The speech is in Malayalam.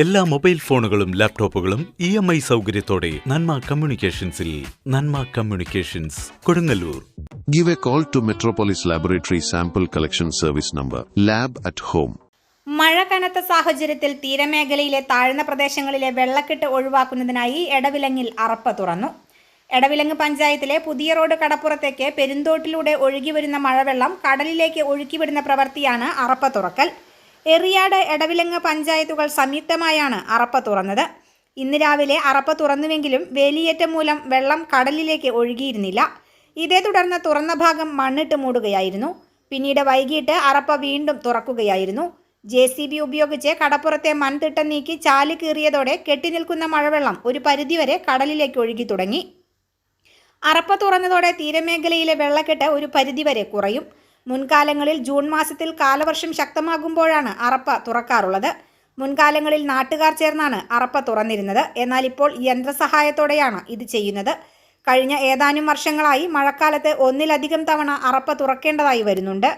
എല്ലാ മൊബൈൽ ഫോണുകളും ലാപ്ടോപ്പുകളും ഇ എം ഐ സൗകര്യത്തോടെ Nanma കമ്മ്യൂണിക്കേഷൻസിൽ Nanma communications Kodungallur. Give a call to metropolis laboratory sample collection service number lab at home മഴ കനത്ത സാഹചര്യത്തിൽ തീരമേഖലയിലെ താഴ്ന്ന പ്രദേശങ്ങളിലെ വെള്ളക്കെട്ട് ഒഴിവാക്കുന്നതിനായി എടവിലങ്ങിൽ അറപ്പ തുറന്നു. എടവിലങ്ങ് പഞ്ചായത്തിലെ പുതിയ റോഡ് കടപ്പുറത്തേക്ക് പെരുന്തോട്ടിലൂടെ ഒഴുകിവരുന്ന മഴവെള്ളം കടലിലേക്ക് ഒഴുക്കിവിടുന്ന പ്രവൃത്തിയാണ് അറപ്പ തുറക്കൽ. എറിയാട് എടവിലങ്ങ് പഞ്ചായത്തുകൾ സംയുക്തമായാണ് അറപ്പ തുറന്നത്. ഇന്ന് രാവിലെ അറപ്പ തുറന്നുവെങ്കിലും വേലിയേറ്റം മൂലം വെള്ളം കടലിലേക്ക് ഒഴുകിയിരുന്നില്ല. ഇതേ തുടർന്ന് തുറന്ന ഭാഗം മണ്ണിട്ട് മൂടുകയായിരുന്നു. പിന്നീട് വൈകിട്ട് അറപ്പ വീണ്ടും തുറക്കുകയായിരുന്നു. ജെ സി ബി ഉപയോഗിച്ച് കടപ്പുറത്തെ മൺതിട്ടം നീക്കി ചാൽ കീറിയതോടെ കെട്ടിനിൽക്കുന്ന മഴവെള്ളം ഒരു പരിധിവരെ കടലിലേക്ക് ഒഴുകി തുടങ്ങി. അറപ്പ തുറന്നതോടെ തീരമേഖലയിലെ വെള്ളക്കെട്ട് ഒരു പരിധിവരെ കുറയും. മുൻകാലങ്ങളിൽ ജൂൺ മാസത്തിൽ കാലവർഷം ശക്തമാകുമ്പോഴാണ് അറപ്പ തുറക്കാറുള്ളത്. മുൻകാലങ്ങളിൽ നാട്ടുകാർ ചേർന്നാണ് അറപ്പ തുറന്നിരുന്നത്. എന്നാൽ ഇപ്പോൾ യന്ത്രസഹായത്തോടെയാണ് ഇത് ചെയ്യുന്നത്. കഴിഞ്ഞ ഏതാനും വർഷങ്ങളായി മഴക്കാലത്ത് ഒന്നിലധികം തവണ അറപ്പ തുറക്കേണ്ടതായി വരുന്നുണ്ട്.